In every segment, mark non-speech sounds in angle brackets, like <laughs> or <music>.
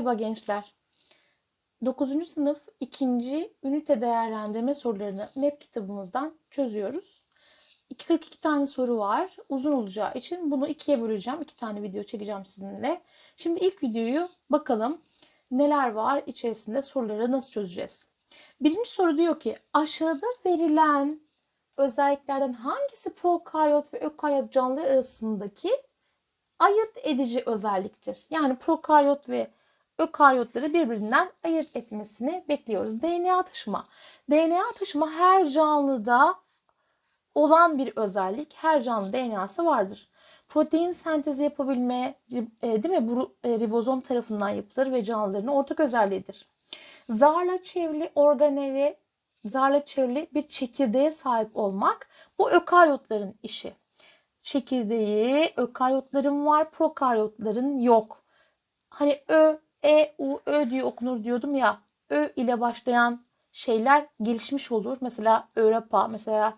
Merhaba gençler. 9. sınıf 2. ünite değerlendirme sorularını MEP kitabımızdan çözüyoruz. 42 tane soru var. Uzun olacağı için bunu ikiye böleceğim. İki tane video çekeceğim sizinle. Şimdi ilk videoyu bakalım neler var içerisinde soruları nasıl çözeceğiz. Birinci soru diyor ki aşağıda verilen özelliklerden hangisi prokaryot ve ökaryot canlılar arasındaki ayırt edici özelliktir? Yani prokaryot ve ökaryotları birbirinden ayırt etmesini bekliyoruz. DNA taşıma. DNA taşıma her canlıda olan bir özellik. Her canlı DNA'sı vardır. Protein sentezi yapabilme e, değil mi? Bu e, ribozom tarafından yapılır ve canlıların ortak özelliğidir. Zarla çevrili organeli zarla çevrili bir çekirdeğe sahip olmak bu ökaryotların işi. Çekirdeği ökaryotların var, prokaryotların yok. Hani ö, e, u, ö diye okunur diyordum ya. Ö ile başlayan şeyler gelişmiş olur. Mesela Europa, mesela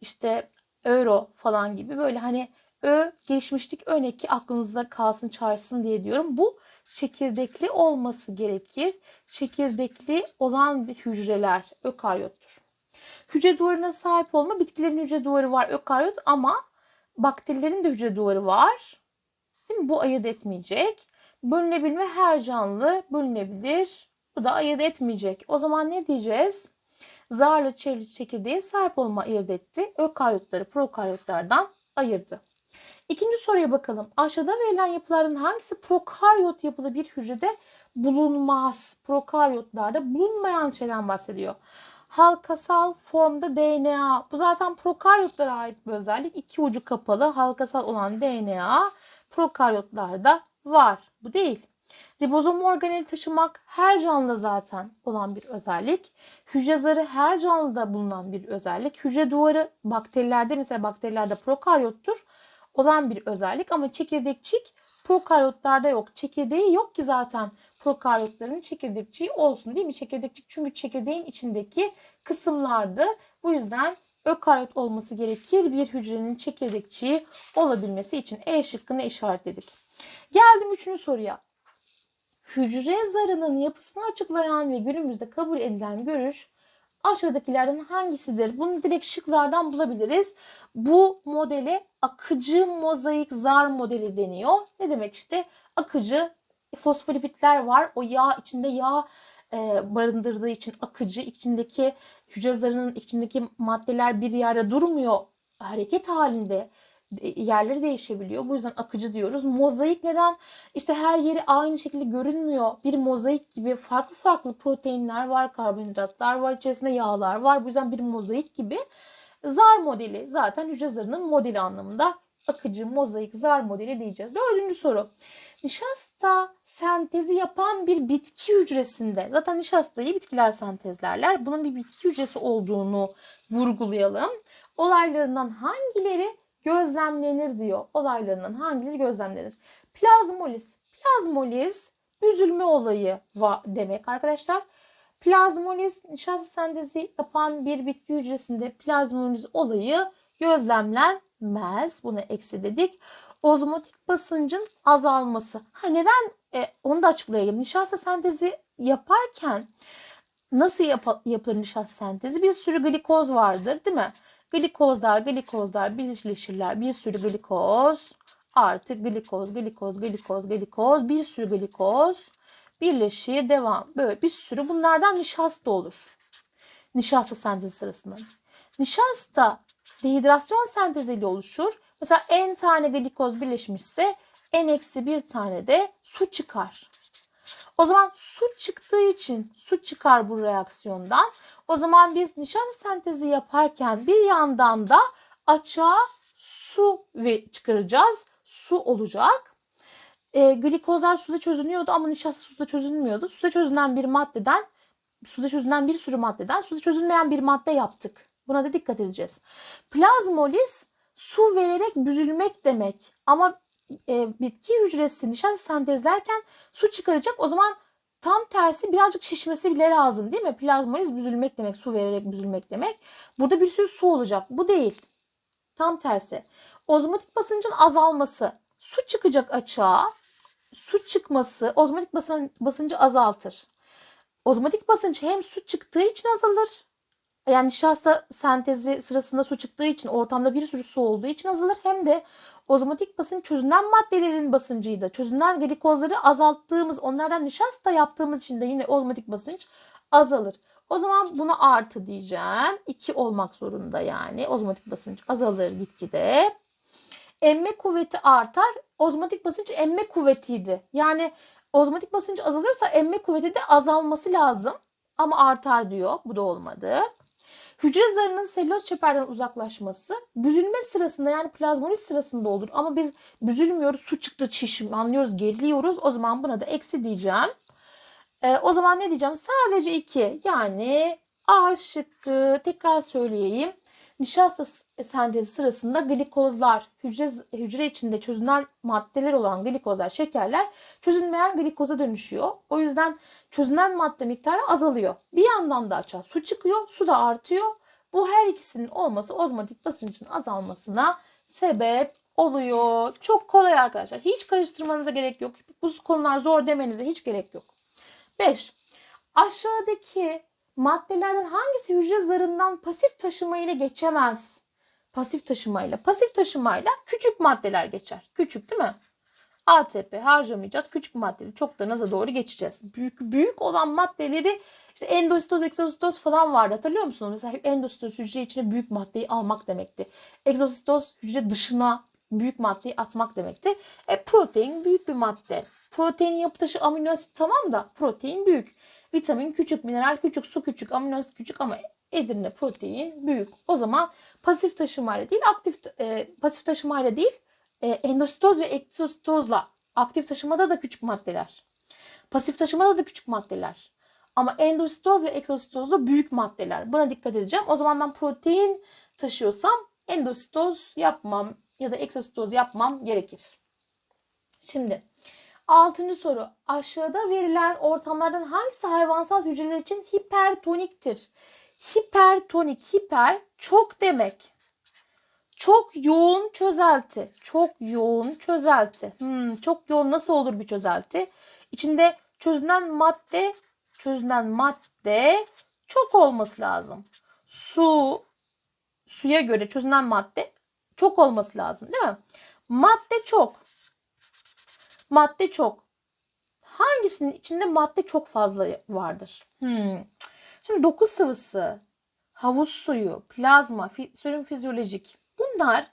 işte euro falan gibi böyle hani ö gelişmişlik örnek aklınızda kalsın çağırsın diye diyorum. Bu çekirdekli olması gerekir. Çekirdekli olan bir hücreler ökaryottur. Hücre duvarına sahip olma bitkilerin hücre duvarı var ökaryot ama bakterilerin de hücre duvarı var. Değil mi? Bu ayırt etmeyecek. Bölünebilme her canlı bölünebilir. Bu da ayırt etmeyecek. O zaman ne diyeceğiz? Zarlı çevrili çekirdeğe sahip olma ayırt etti. Ökaryotları prokaryotlardan ayırdı. İkinci soruya bakalım. Aşağıda verilen yapıların hangisi prokaryot yapılı bir hücrede bulunmaz? Prokaryotlarda bulunmayan şeyden bahsediyor. Halkasal formda DNA. Bu zaten prokaryotlara ait bir özellik. İki ucu kapalı halkasal olan DNA prokaryotlarda var. Bu değil. Ribozom organeli taşımak her canlıda zaten olan bir özellik. Hücre zarı her canlıda bulunan bir özellik. Hücre duvarı bakterilerde mesela bakterilerde prokaryottur olan bir özellik ama çekirdekçik prokaryotlarda yok. Çekirdeği yok ki zaten prokaryotların çekirdekçiği olsun değil mi? Çekirdekçik çünkü çekirdeğin içindeki kısımlardı. Bu yüzden ökaryot olması gerekir bir hücrenin çekirdekçiği olabilmesi için E şıkkını işaretledik. Geldim üçüncü soruya. Hücre zarının yapısını açıklayan ve günümüzde kabul edilen görüş aşağıdakilerden hangisidir? Bunu direkt şıklardan bulabiliriz. Bu modele akıcı mozaik zar modeli deniyor. Ne demek işte? Akıcı fosfolipitler var. O yağ içinde yağ e, barındırdığı için akıcı içindeki hücre zarının içindeki maddeler bir yerde durmuyor. Hareket halinde yerleri değişebiliyor. Bu yüzden akıcı diyoruz. Mozaik neden? İşte her yeri aynı şekilde görünmüyor. Bir mozaik gibi farklı farklı proteinler var, karbonhidratlar var, içerisinde yağlar var. Bu yüzden bir mozaik gibi. Zar modeli zaten hücre zarının modeli anlamında akıcı, mozaik, zar modeli diyeceğiz. Dördüncü soru. Nişasta sentezi yapan bir bitki hücresinde, zaten nişastayı bitkiler sentezlerler. Bunun bir bitki hücresi olduğunu vurgulayalım. Olaylarından hangileri gözlemlenir diyor. Olaylarından hangileri gözlemlenir? Plazmoliz. Plazmoliz büzülme olayı demek arkadaşlar. Plazmoliz nişasta sentezi yapan bir bitki hücresinde plazmoliz olayı gözlemlenmez. Bunu eksi dedik. Ozmotik basıncın azalması. Ha neden? E, onu da açıklayayım. Nişasta sentezi yaparken nasıl yap yapılır nişasta sentezi? Bir sürü glikoz vardır değil mi? Glikozlar, glikozlar birleşirler. Bir sürü glikoz artı glikoz, glikoz, glikoz, glikoz, bir sürü glikoz birleşir, devam. Böyle bir sürü bunlardan nişasta olur. Nişasta sentezi sırasında. Nişasta dehidrasyon senteziyle oluşur. Mesela n tane glikoz birleşmişse n eksi bir tane de su çıkar. O zaman su çıktığı için su çıkar bu reaksiyondan. O zaman biz nişasta sentezi yaparken bir yandan da açığa su ve çıkaracağız. Su olacak. E, glikozlar suda çözünüyordu ama nişasta suda çözünmüyordu. Suda çözünen bir maddeden, suda çözünen bir sürü maddeden suda çözünmeyen bir madde yaptık. Buna da dikkat edeceğiz. Plazmoliz su vererek büzülmek demek. Ama e, bitki hücresi nişasta sentezlerken su çıkaracak. O zaman tam tersi birazcık şişmesi bile lazım değil mi? Plazmoliz büzülmek demek. Su vererek büzülmek demek. Burada bir sürü su olacak. Bu değil. Tam tersi. Ozmotik basıncın azalması. Su çıkacak açığa. su çıkması ozmotik basın, basıncı azaltır. Ozmotik basınç hem su çıktığı için azalır. Yani nişasta sentezi sırasında su çıktığı için ortamda bir sürü su olduğu için azalır. Hem de ozmotik basınç çözünen maddelerin basıncıydı. Çözünen glikozları azalttığımız onlardan nişasta yaptığımız için de yine ozmotik basınç azalır. O zaman buna artı diyeceğim. 2 olmak zorunda yani. Ozmotik basınç azalır gitgide. Emme kuvveti artar. Ozmotik basınç emme kuvvetiydi. Yani ozmotik basınç azalırsa emme kuvveti de azalması lazım. Ama artar diyor. Bu da olmadı. Hücre zarının selüloz çeperden uzaklaşması büzülme sırasında yani plazmoliz sırasında olur. Ama biz büzülmüyoruz. Su çıktı çişim anlıyoruz geriliyoruz. O zaman buna da eksi diyeceğim. Ee, o zaman ne diyeceğim? Sadece 2 yani A şıkkı tekrar söyleyeyim. Nişasta sentezi sırasında glikozlar, hücre, hücre içinde çözünen maddeler olan glikozlar, şekerler çözünmeyen glikoza dönüşüyor. O yüzden çözünen madde miktarı azalıyor. Bir yandan da açığa su çıkıyor, su da artıyor. Bu her ikisinin olması ozmotik basıncın azalmasına sebep oluyor. Çok kolay arkadaşlar. Hiç karıştırmanıza gerek yok. Bu konular zor demenize hiç gerek yok. 5. Aşağıdaki maddelerden hangisi hücre zarından pasif taşımayla geçemez? Pasif taşımayla. Pasif taşımayla küçük maddeler geçer. Küçük değil mi? ATP harcamayacağız. Küçük maddeleri çok da naza doğru geçeceğiz. Büyük büyük olan maddeleri işte endositoz, egzositoz falan vardı. Hatırlıyor musunuz? Mesela endositoz hücre içine büyük maddeyi almak demekti. Egzositoz hücre dışına büyük maddeyi atmak demekti. E, protein büyük bir madde. Protein yapı taşı amino asit tamam da protein büyük. Vitamin küçük, mineral küçük, su küçük, amino asit küçük ama Edirne protein büyük. O zaman pasif taşımayla değil, aktif e, pasif taşımayla değil, e, endositoz ve egzositozla aktif taşımada da küçük maddeler. Pasif taşımada da küçük maddeler. Ama endositoz ve egzositozda büyük maddeler. Buna dikkat edeceğim. O zaman ben protein taşıyorsam endositoz yapmam ya da egzositoz yapmam gerekir. Şimdi altıncı soru. Aşağıda verilen ortamlardan hangisi hayvansal hücreler için hipertoniktir? Hipertonik, hiper çok demek. Çok yoğun çözelti. Çok yoğun çözelti. Hmm, çok yoğun nasıl olur bir çözelti? İçinde çözünen madde, çözünen madde çok olması lazım. Su, suya göre çözünen madde çok olması lazım değil mi? Madde çok. Madde çok. Hangisinin içinde madde çok fazla vardır? Hmm. Şimdi doku sıvısı, havuz suyu, plazma, fi, sürüm fizyolojik bunlar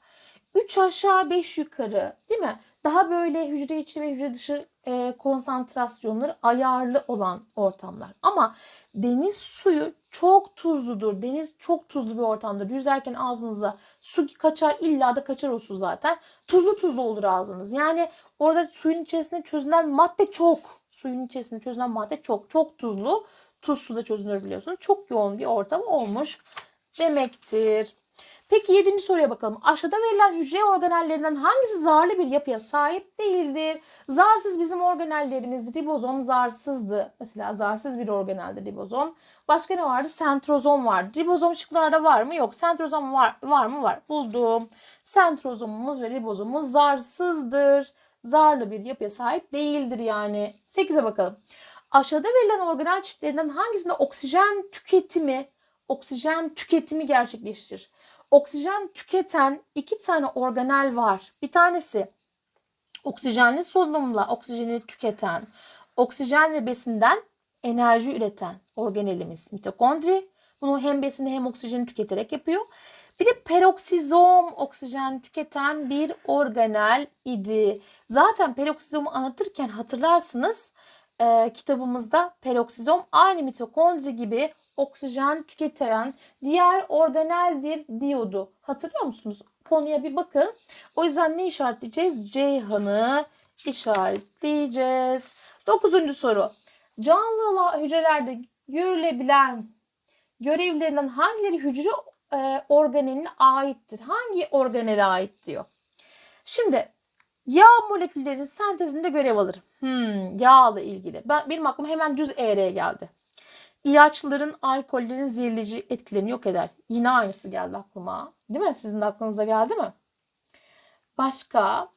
3 aşağı 5 yukarı değil mi? Daha böyle hücre içi ve hücre dışı e, konsantrasyonları ayarlı olan ortamlar. Ama deniz suyu çok tuzludur. Deniz çok tuzlu bir ortamdır. Yüzerken ağzınıza su kaçar illa da kaçar o su zaten. Tuzlu tuzlu olur ağzınız. Yani orada suyun içerisinde çözünen madde çok. Suyun içerisinde çözünen madde çok. Çok tuzlu. Tuz suda çözünür biliyorsun. Çok yoğun bir ortam olmuş demektir. Peki yedinci soruya bakalım. Aşağıda verilen hücre organellerinden hangisi zarlı bir yapıya sahip değildir? Zarsız bizim organellerimiz ribozom zarsızdı. Mesela zarsız bir organeldi ribozom. Başka ne vardı? Sentrozom vardı. Ribozom şıklarda var mı? Yok. Sentrozom var, var mı? Var. Buldum. Sentrozomumuz ve ribozomumuz zarsızdır. Zarlı bir yapıya sahip değildir yani. 8'e bakalım. Aşağıda verilen organel çiftlerinden hangisinde oksijen tüketimi oksijen tüketimi gerçekleştirir? Oksijen tüketen iki tane organel var. Bir tanesi oksijenli solunumla oksijeni tüketen, oksijen ve besinden enerji üreten organelimiz mitokondri. Bunu hem besini hem oksijeni tüketerek yapıyor. Bir de peroksizom oksijen tüketen bir organel idi. Zaten peroksizomu anlatırken hatırlarsınız e, kitabımızda peroksizom aynı mitokondri gibi oksijen tüketen diğer organeldir diyordu. Hatırlıyor musunuz? Konuya bir bakın. O yüzden ne işaretleyeceğiz? Ceyhan'ı işaretleyeceğiz. Dokuzuncu soru. Canlı hücrelerde görülebilen görevlerinden hangileri hücre e, organeline aittir? Hangi organele ait diyor. Şimdi yağ moleküllerinin sentezinde görev alır. Hmm, yağla ilgili. Ben, benim aklıma hemen düz ER geldi. İlaçların, alkollerin zehirleyici etkilerini yok eder. Yine aynısı geldi aklıma. Değil mi? Sizin de aklınıza geldi mi? Başka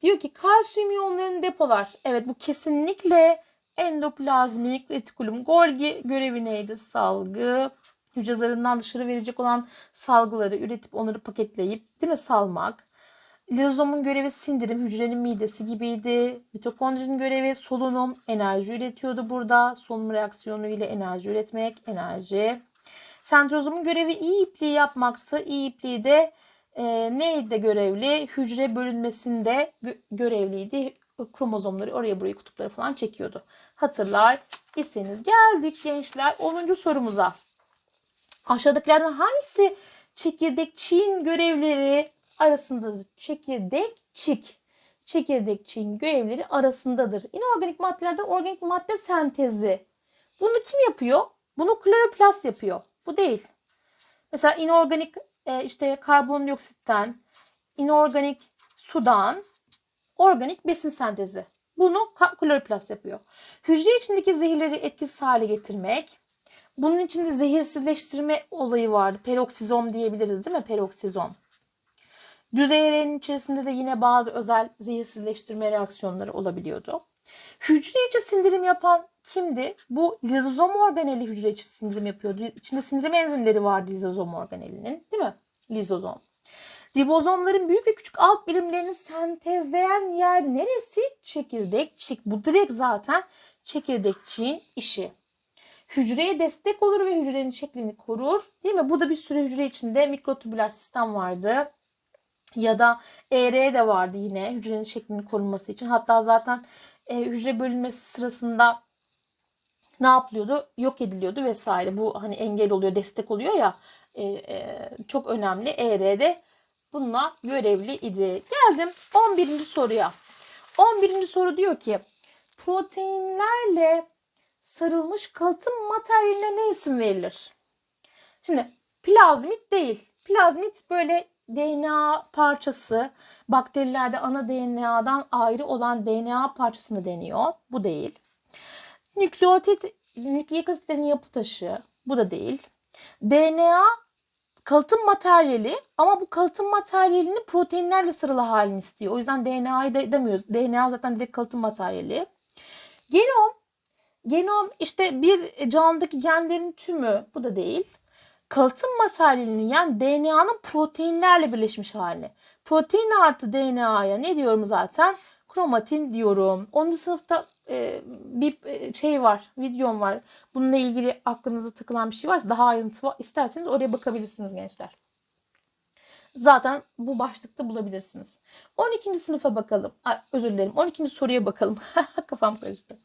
Diyor ki kalsiyum iyonlarını depolar. Evet bu kesinlikle endoplazmik retikulum. Golgi görevi neydi? Salgı. Hücre zarından dışarı verecek olan salgıları üretip onları paketleyip değil mi salmak. Lizozomun görevi sindirim, hücrenin midesi gibiydi. Mitokondrinin görevi solunum, enerji üretiyordu burada. Solunum reaksiyonu ile enerji üretmek, enerji. Sentrozomun görevi iyi ipliği yapmaktı. İyi ipliği de e, neydi görevli? Hücre bölünmesinde gö- görevliydi. Kromozomları oraya buraya kutupları falan çekiyordu. Hatırlar iseniz geldik gençler 10. sorumuza. Aşağıdakilerden hangisi çekirdekçiğin görevleri arasındadır? Çekirdekçik. Çekirdekçiğin görevleri arasındadır. İnorganik maddelerden organik madde sentezi. Bunu kim yapıyor? Bunu kloroplast yapıyor. Bu değil. Mesela inorganik e, işte karbondioksitten, inorganik sudan organik besin sentezi. Bunu kloroplast yapıyor. Hücre içindeki zehirleri etkisiz hale getirmek. Bunun içinde zehirsizleştirme olayı vardı. Peroksizom diyebiliriz değil mi? Peroksizom. Düzey RNA'nın içerisinde de yine bazı özel zehirsizleştirme reaksiyonları olabiliyordu. Hücre içi sindirim yapan kimdi? Bu lizozom organeli hücre içi sindirim yapıyordu. İçinde sindirim enzimleri vardı lizozom organelinin değil mi? Lizozom. Ribozomların büyük ve küçük alt birimlerini sentezleyen yer neresi? Çekirdekçik. Bu direkt zaten çekirdekçiğin işi. Hücreye destek olur ve hücrenin şeklini korur. Değil mi? Bu da bir sürü hücre içinde mikrotübüler sistem vardı. Ya da ER de vardı yine hücrenin şeklini korunması için. Hatta zaten e, hücre bölünmesi sırasında ne yapılıyordu? Yok ediliyordu vesaire. Bu hani engel oluyor, destek oluyor ya. E, e, çok önemli. ER'de bununla görevli idi. Geldim 11. soruya. 11. soru diyor ki proteinlerle sarılmış kalıtım materyaline ne isim verilir? Şimdi plazmit değil. Plazmit böyle DNA parçası bakterilerde ana DNA'dan ayrı olan DNA parçasını deniyor. Bu değil. Nükleotit, nükleik asitlerin yapı taşı. Bu da değil. DNA kalıtım materyali ama bu kalıtım materyalinin proteinlerle sarılı halini istiyor. O yüzden DNA'yı da demiyoruz. DNA zaten direkt kalıtım materyali. Genom, genom işte bir canlıdaki genlerin tümü. Bu da değil kalıtım materyalinin yani DNA'nın proteinlerle birleşmiş halini. Protein artı DNA'ya ne diyorum zaten? Kromatin diyorum. 10. sınıfta e, bir e, şey var, videom var. Bununla ilgili aklınıza takılan bir şey varsa daha ayrıntı var. isterseniz oraya bakabilirsiniz gençler. Zaten bu başlıkta bulabilirsiniz. 12. sınıfa bakalım. Ay, özür dilerim. 12. soruya bakalım. <laughs> Kafam karıştı.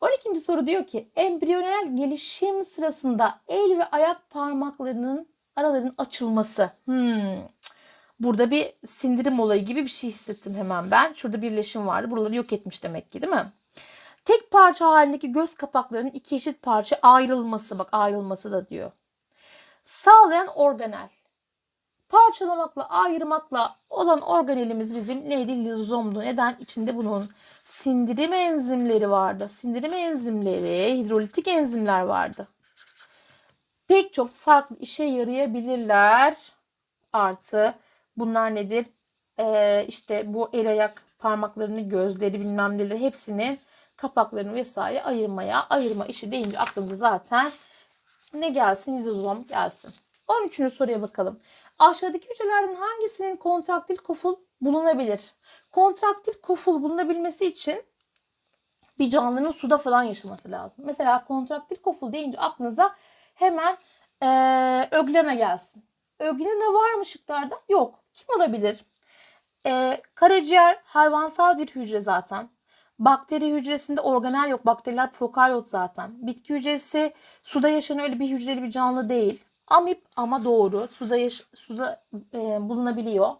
12. soru diyor ki embriyonel gelişim sırasında el ve ayak parmaklarının aralarının açılması. Hmm. Burada bir sindirim olayı gibi bir şey hissettim hemen ben. Şurada birleşim vardı. Buraları yok etmiş demek ki değil mi? Tek parça halindeki göz kapaklarının iki eşit parça ayrılması. Bak ayrılması da diyor. Sağlayan organel. Parçalamakla, ayırmakla olan organelimiz bizim neydi? Lizozomdu. Neden? İçinde bunun sindirim enzimleri vardı. Sindirim enzimleri, hidrolitik enzimler vardı. Pek çok farklı işe yarayabilirler. Artı bunlar nedir? Ee, işte bu el ayak parmaklarını, gözleri bilmem neleri hepsini kapaklarını vesaire ayırmaya, ayırma işi deyince aklınıza zaten ne gelsin? Lizozom gelsin. 13. soruya bakalım. Aşağıdaki hücrelerden hangisinin kontraktil koful bulunabilir? Kontraktil koful bulunabilmesi için bir canlının suda falan yaşaması lazım. Mesela kontraktil koful deyince aklınıza hemen ee, öglena gelsin. Öglena var mı şıklarda? Yok. Kim olabilir? E, karaciğer hayvansal bir hücre zaten. Bakteri hücresinde organel yok. Bakteriler prokaryot zaten. Bitki hücresi suda yaşayan öyle bir hücreli bir canlı değil. Amip ama doğru. Suda yaş- suda e, bulunabiliyor.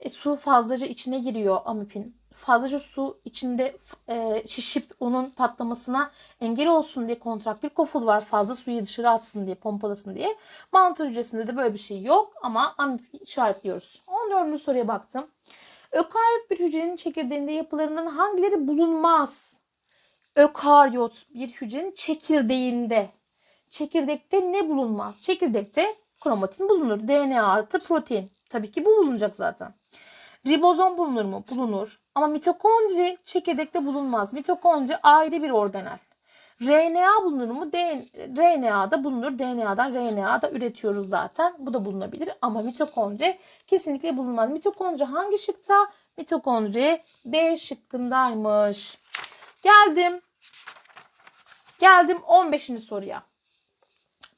E, su fazlaca içine giriyor amipin. Fazlaca su içinde e, şişip onun patlamasına engel olsun diye kontraktil koful var. Fazla suyu dışarı atsın diye, pompalasın diye. Mantar hücresinde de böyle bir şey yok ama amip işaretliyoruz. 14. soruya baktım. Ökaryot bir hücrenin çekirdeğinde yapılarından hangileri bulunmaz? Ökaryot bir hücrenin çekirdeğinde. Çekirdekte ne bulunmaz? Çekirdekte kromatin bulunur. DNA artı protein. Tabii ki bu bulunacak zaten. Ribozom bulunur mu? Bulunur. Ama mitokondri çekirdekte bulunmaz. Mitokondri ayrı bir organel. RNA bulunur mu? RNA'da bulunur. DNA'dan RNA da üretiyoruz zaten. Bu da bulunabilir ama mitokondri kesinlikle bulunmaz. Mitokondri hangi şıkta? Mitokondri B şıkkındaymış. Geldim. Geldim 15. soruya.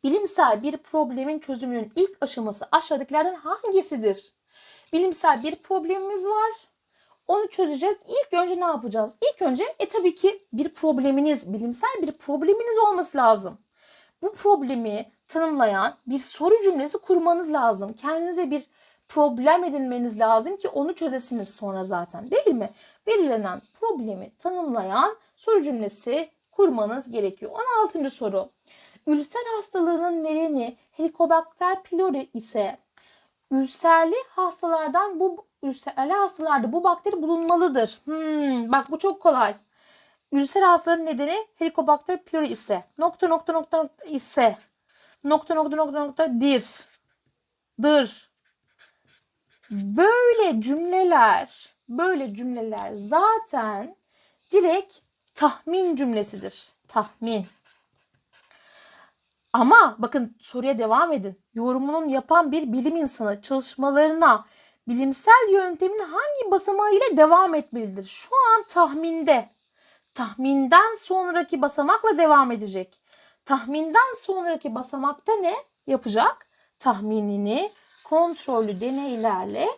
Bilimsel bir problemin çözümünün ilk aşaması aşağıdakilerden hangisidir? Bilimsel bir problemimiz var. Onu çözeceğiz. İlk önce ne yapacağız? İlk önce e tabii ki bir probleminiz, bilimsel bir probleminiz olması lazım. Bu problemi tanımlayan bir soru cümlesi kurmanız lazım. Kendinize bir problem edinmeniz lazım ki onu çözesiniz sonra zaten değil mi? Belirlenen problemi tanımlayan soru cümlesi kurmanız gerekiyor. 16. soru. Ülser hastalığının nedeni Helicobacter pylori ise ülserli hastalardan bu ülserli hastalarda bu bakteri bulunmalıdır. Hmm, bak bu çok kolay. Ülser hastaların nedeni Helicobacter pylori ise nokta nokta nokta nokta ise nokta nokta nokta nokta dir. Dır. Böyle cümleler, böyle cümleler zaten direkt tahmin cümlesidir. Tahmin. Ama bakın soruya devam edin. Yorumunun yapan bir bilim insanı çalışmalarına bilimsel yöntemin hangi basamağı ile devam etmelidir? Şu an tahminde. Tahminden sonraki basamakla devam edecek. Tahminden sonraki basamakta ne yapacak? Tahminini kontrollü deneylerle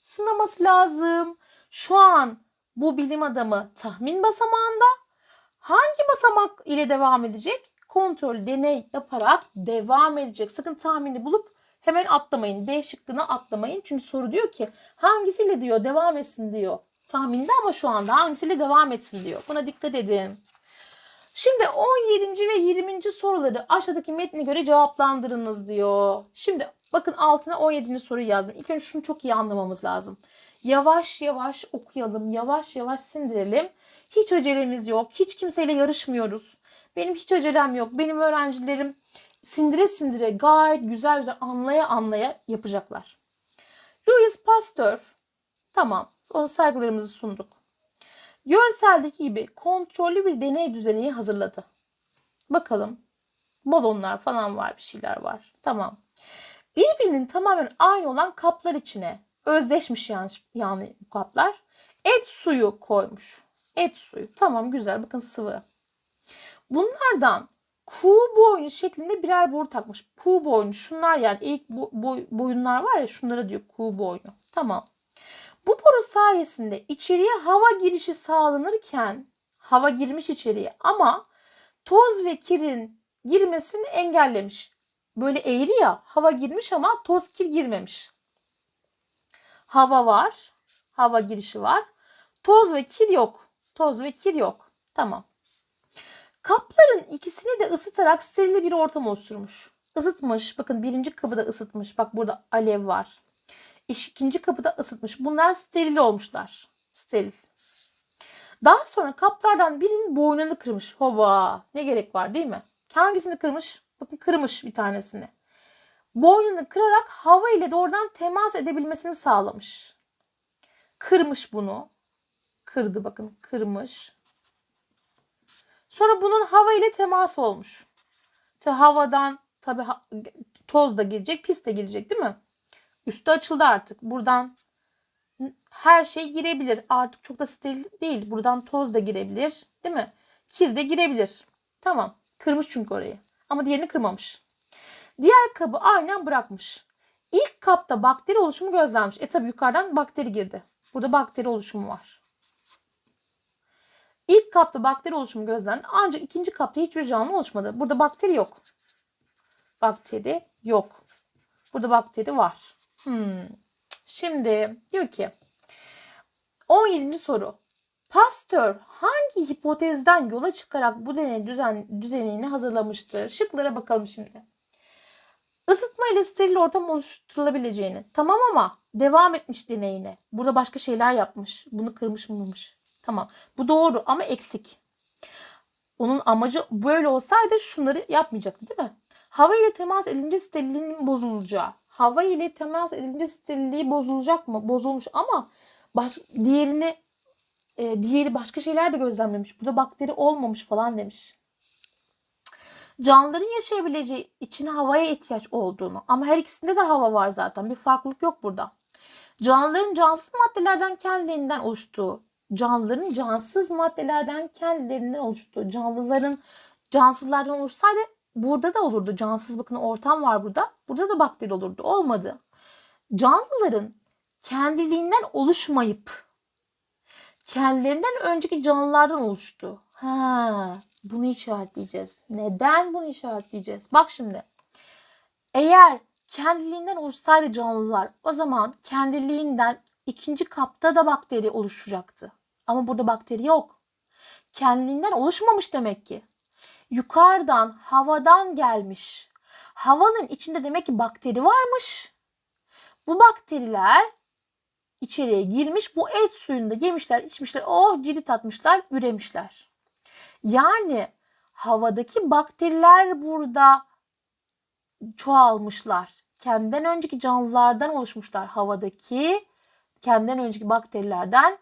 sınaması lazım. Şu an bu bilim adamı tahmin basamağında hangi basamak ile devam edecek? Kontrol deney yaparak devam edecek. Sakın tahmini bulup hemen atlamayın. D şıkkını atlamayın. Çünkü soru diyor ki hangisiyle diyor devam etsin diyor. Tahminde ama şu anda hangisiyle devam etsin diyor. Buna dikkat edin. Şimdi 17. ve 20. soruları aşağıdaki metne göre cevaplandırınız diyor. Şimdi bakın altına 17. soruyu yazdım. İlk önce şunu çok iyi anlamamız lazım. Yavaş yavaş okuyalım, yavaş yavaş sindirelim. Hiç acelemiz yok, hiç kimseyle yarışmıyoruz. Benim hiç acelem yok. Benim öğrencilerim sindire sindire gayet güzel güzel anlaya anlaya yapacaklar. Louis Pasteur tamam ona saygılarımızı sunduk. Görseldeki gibi kontrollü bir deney düzeni hazırladı. Bakalım balonlar falan var bir şeyler var. Tamam. Birbirinin tamamen aynı olan kaplar içine özdeşmiş yani, yani bu kaplar. Et suyu koymuş. Et suyu. Tamam güzel bakın sıvı. Bunlardan kuğu boynu şeklinde birer boru takmış. Kuğu boynu şunlar yani ilk bo boy boyunlar var ya şunlara diyor kuğu boynu. Tamam. Bu boru sayesinde içeriye hava girişi sağlanırken hava girmiş içeriye ama toz ve kirin girmesini engellemiş. Böyle eğri ya hava girmiş ama toz kir girmemiş. Hava var. Hava girişi var. Toz ve kir yok. Toz ve kir yok. Tamam. Kapların ikisini de ısıtarak steril bir ortam oluşturmuş. Isıtmış. Bakın birinci kabı da ısıtmış. Bak burada alev var. İkinci kapı da ısıtmış. Bunlar steril olmuşlar. Steril. Daha sonra kaplardan birinin boynunu kırmış. Hoba. Ne gerek var değil mi? Hangisini kırmış? Bakın kırmış bir tanesini. Boynunu kırarak hava ile doğrudan temas edebilmesini sağlamış. Kırmış bunu. Kırdı bakın. Kırmış. Sonra bunun hava ile temas olmuş. İşte havadan tabi toz da girecek, pis de girecek değil mi? Üstü açıldı artık. Buradan her şey girebilir. Artık çok da steril değil. Buradan toz da girebilir. Değil mi? Kir de girebilir. Tamam. Kırmış çünkü orayı. Ama diğerini kırmamış. Diğer kabı aynen bırakmış. İlk kapta bakteri oluşumu gözlenmiş. E tabi yukarıdan bakteri girdi. Burada bakteri oluşumu var. İlk kapta bakteri oluşumu gözlendi. Ancak ikinci kapta hiçbir canlı oluşmadı. Burada bakteri yok. Bakteri yok. Burada bakteri var. Hmm. Şimdi diyor ki 17. soru. Pasteur hangi hipotezden yola çıkarak bu deney düzen, düzenini hazırlamıştır? Şıklara bakalım şimdi. Isıtma ile steril ortam oluşturulabileceğini. Tamam ama devam etmiş deneyine. Burada başka şeyler yapmış. Bunu kırmış mıymış? Tamam. Bu doğru ama eksik. Onun amacı böyle olsaydı şunları yapmayacaktı değil mi? Hava ile temas edince sterilliğinin bozulacağı. Hava ile temas edince sterilliği bozulacak mı? Bozulmuş ama baş, diğerini e, diğeri başka şeyler de gözlemlemiş. Burada bakteri olmamış falan demiş. Canlıların yaşayabileceği için havaya ihtiyaç olduğunu ama her ikisinde de hava var zaten. Bir farklılık yok burada. Canlıların cansız maddelerden kendiliğinden oluştuğu, canlıların cansız maddelerden kendilerinden oluştuğu, canlıların cansızlardan oluşsaydı burada da olurdu. Cansız bakın ortam var burada. Burada da bakteri olurdu. Olmadı. Canlıların kendiliğinden oluşmayıp kendilerinden önceki canlılardan oluştu. Ha, bunu işaretleyeceğiz. Neden bunu işaretleyeceğiz? Bak şimdi. Eğer kendiliğinden oluşsaydı canlılar o zaman kendiliğinden ikinci kapta da bakteri oluşacaktı. Ama burada bakteri yok. Kendiliğinden oluşmamış demek ki. Yukarıdan, havadan gelmiş. Havanın içinde demek ki bakteri varmış. Bu bakteriler içeriye girmiş. Bu et suyunda yemişler, içmişler. Oh cirit atmışlar, üremişler. Yani havadaki bakteriler burada çoğalmışlar. Kendinden önceki canlılardan oluşmuşlar havadaki kendinden önceki bakterilerden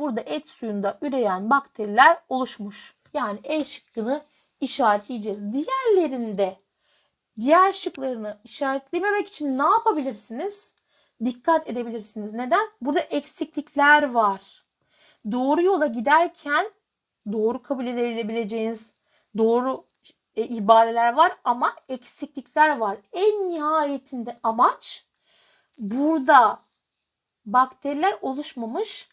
burada et suyunda üreyen bakteriler oluşmuş. Yani E şıkkını işaretleyeceğiz. Diğerlerinde diğer şıklarını işaretlememek için ne yapabilirsiniz? Dikkat edebilirsiniz. Neden? Burada eksiklikler var. Doğru yola giderken doğru kabul edilebileceğiniz doğru e, ibareler var ama eksiklikler var. En nihayetinde amaç burada bakteriler oluşmamış.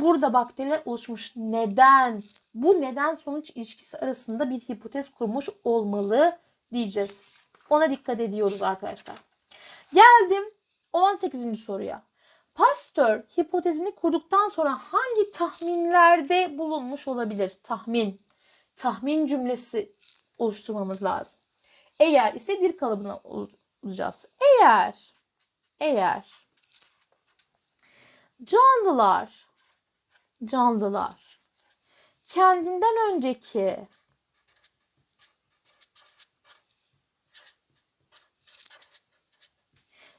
Burada bakteriler oluşmuş. Neden? Bu neden sonuç ilişkisi arasında bir hipotez kurmuş olmalı diyeceğiz. Ona dikkat ediyoruz arkadaşlar. Geldim 18. soruya. Pasteur hipotezini kurduktan sonra hangi tahminlerde bulunmuş olabilir? Tahmin. Tahmin cümlesi oluşturmamız lazım. Eğer ise dir kalıbına olacağız. Eğer eğer canlılar canlılar kendinden önceki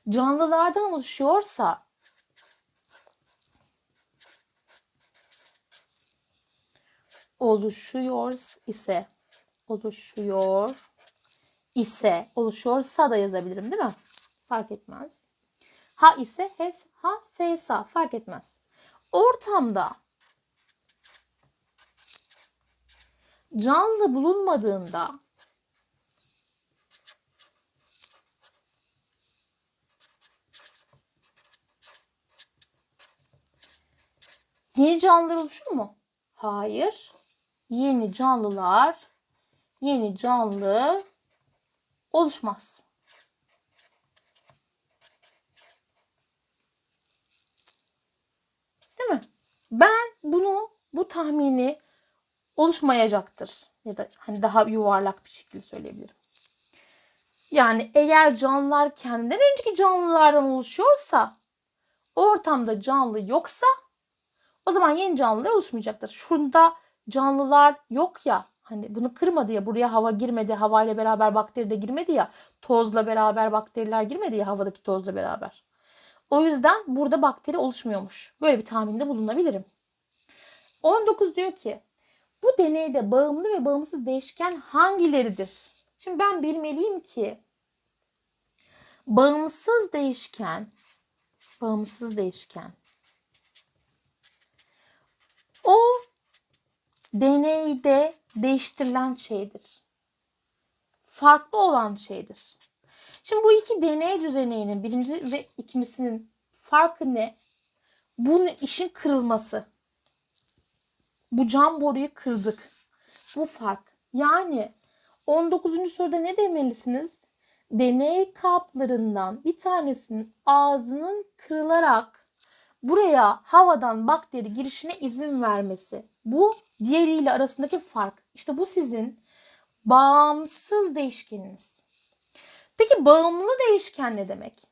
canlılardan oluşuyorsa oluşuyor ise oluşuyor ise oluşuyorsa da yazabilirim değil mi? Fark etmez. Ha ise hes ha sesa fark etmez. Ortamda canlı bulunmadığında yeni canlılar oluşur mu? Hayır. Yeni canlılar yeni canlı oluşmaz. Değil mi? Ben bunu bu tahmini oluşmayacaktır. Ya da hani daha yuvarlak bir şekilde söyleyebilirim. Yani eğer canlılar kendinden önceki canlılardan oluşuyorsa ortamda canlı yoksa o zaman yeni canlılar oluşmayacaktır. Şurada canlılar yok ya hani bunu kırmadı ya buraya hava girmedi havayla beraber bakteri de girmedi ya tozla beraber bakteriler girmedi ya havadaki tozla beraber. O yüzden burada bakteri oluşmuyormuş. Böyle bir tahminde bulunabilirim. 19 diyor ki bu deneyde bağımlı ve bağımsız değişken hangileridir? Şimdi ben bilmeliyim ki bağımsız değişken bağımsız değişken o deneyde değiştirilen şeydir. Farklı olan şeydir. Şimdi bu iki deney düzeninin birinci ve ikincisinin farkı ne? Bunun işin kırılması. Bu cam boruyu kırdık. Bu fark. Yani 19. soruda ne demelisiniz? Deney kaplarından bir tanesinin ağzının kırılarak buraya havadan bakteri girişine izin vermesi. Bu diğeriyle arasındaki fark. İşte bu sizin bağımsız değişkeniniz. Peki bağımlı değişken ne demek?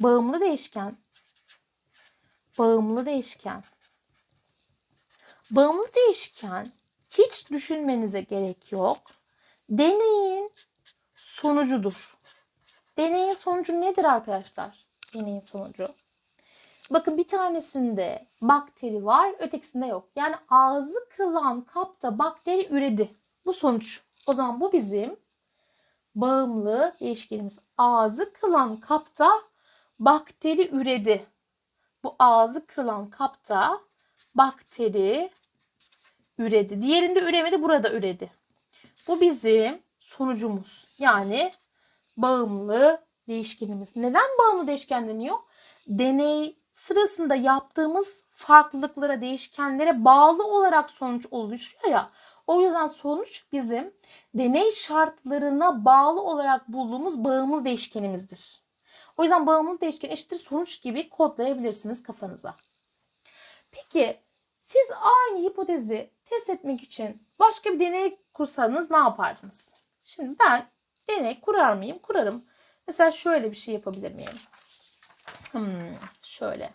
Bağımlı değişken bağımlı değişken bağımlı değişken hiç düşünmenize gerek yok. Deneyin sonucudur. Deneyin sonucu nedir arkadaşlar? Deneyin sonucu Bakın bir tanesinde bakteri var, ötekisinde yok. Yani ağzı kırılan kapta bakteri üredi. Bu sonuç. O zaman bu bizim bağımlı değişkenimiz. Ağzı kırılan kapta bakteri üredi. Bu ağzı kırılan kapta bakteri üredi. Diğerinde üremedi, burada üredi. Bu bizim sonucumuz. Yani bağımlı değişkenimiz. Neden bağımlı değişken deniyor? Deney sırasında yaptığımız farklılıklara, değişkenlere bağlı olarak sonuç oluşuyor ya. O yüzden sonuç bizim deney şartlarına bağlı olarak bulduğumuz bağımlı değişkenimizdir. O yüzden bağımlı değişken eşittir sonuç gibi kodlayabilirsiniz kafanıza. Peki siz aynı hipotezi test etmek için başka bir deney kursanız ne yapardınız? Şimdi ben deney kurar mıyım? Kurarım. Mesela şöyle bir şey yapabilir miyim? Hmm, şöyle.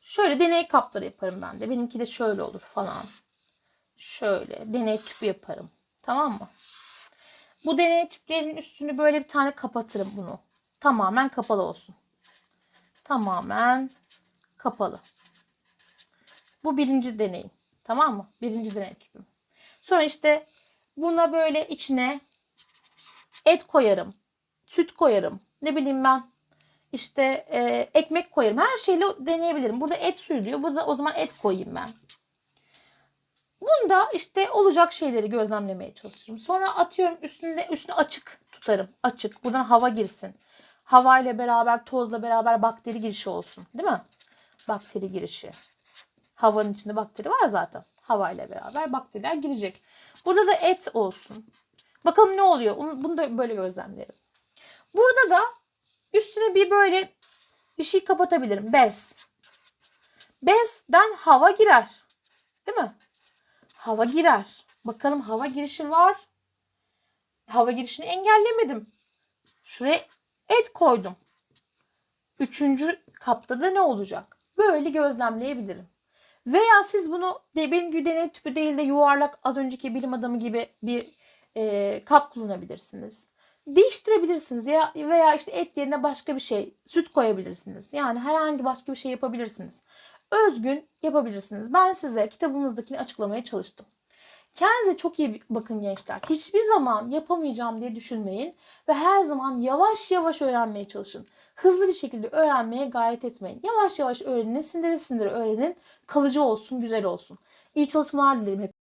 Şöyle deney kapları yaparım ben de. Benimki de şöyle olur falan. Şöyle deney tüpü yaparım. Tamam mı? Bu deney tüplerinin üstünü böyle bir tane kapatırım bunu. Tamamen kapalı olsun. Tamamen kapalı. Bu birinci deneyim. Tamam mı? Birinci deney tüpüm. Sonra işte buna böyle içine et koyarım. Süt koyarım. Ne bileyim ben işte e, ekmek koyarım. Her şeyle deneyebilirim. Burada et suyu diyor. Burada o zaman et koyayım ben. Bunda işte olacak şeyleri gözlemlemeye çalışırım. Sonra atıyorum üstünde üstünü açık tutarım. Açık. Buradan hava girsin. Hava ile beraber tozla beraber bakteri girişi olsun. Değil mi? Bakteri girişi. Havanın içinde bakteri var zaten. Hava ile beraber bakteriler girecek. Burada da et olsun. Bakalım ne oluyor? Bunu da böyle gözlemlerim. Burada da üstüne bir böyle bir şey kapatabilirim. Bez. Bezden hava girer. Değil mi? Hava girer. Bakalım hava girişi var. Hava girişini engellemedim. Şuraya et koydum. Üçüncü kapta da ne olacak? Böyle gözlemleyebilirim. Veya siz bunu de, benim gibi deney tüpü değil de yuvarlak az önceki bilim adamı gibi bir e, kap kullanabilirsiniz. Değiştirebilirsiniz ya veya işte et yerine başka bir şey, süt koyabilirsiniz. Yani herhangi başka bir şey yapabilirsiniz. Özgün yapabilirsiniz. Ben size kitabımızdakini açıklamaya çalıştım. Kendinize çok iyi bakın gençler. Hiçbir zaman yapamayacağım diye düşünmeyin ve her zaman yavaş yavaş öğrenmeye çalışın. Hızlı bir şekilde öğrenmeye gayret etmeyin. Yavaş yavaş öğrenin, sindire sindire öğrenin. Kalıcı olsun, güzel olsun. İyi çalışmalar dilerim hep.